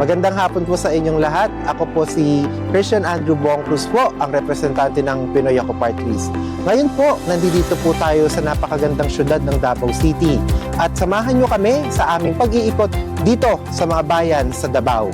Magandang hapon po sa inyong lahat. Ako po si Christian Andrew Bong Cruz po, ang representante ng Pinoy Ako List. Ngayon po, nandito po tayo sa napakagandang syudad ng Davao City. At samahan nyo kami sa aming pag-iikot dito sa mga bayan sa Davao.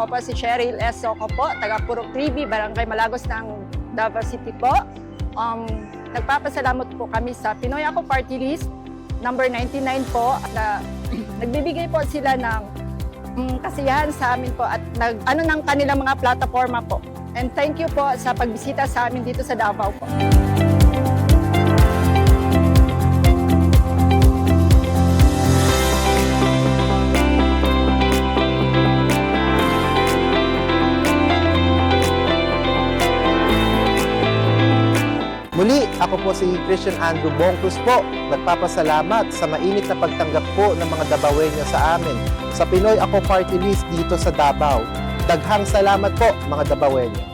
Ako po si Cheryl S. Soco po, taga Purok 3B, Barangay Malagos ng Davao City po. Um, nagpapasalamat po kami sa Pinoy Ako Party List, number 99 po, na nagbibigay po sila ng mm, kasiyahan sa amin po at nag, ano ng kanilang mga plataforma po. And thank you po sa pagbisita sa amin dito sa Davao po. Muli, ako po si Christian Andrew Bongkus po. Nagpapasalamat sa mainit na pagtanggap po ng mga Dabawenyo sa amin sa Pinoy Ako Party List dito sa Davao. Daghang salamat po mga Dabawenyo.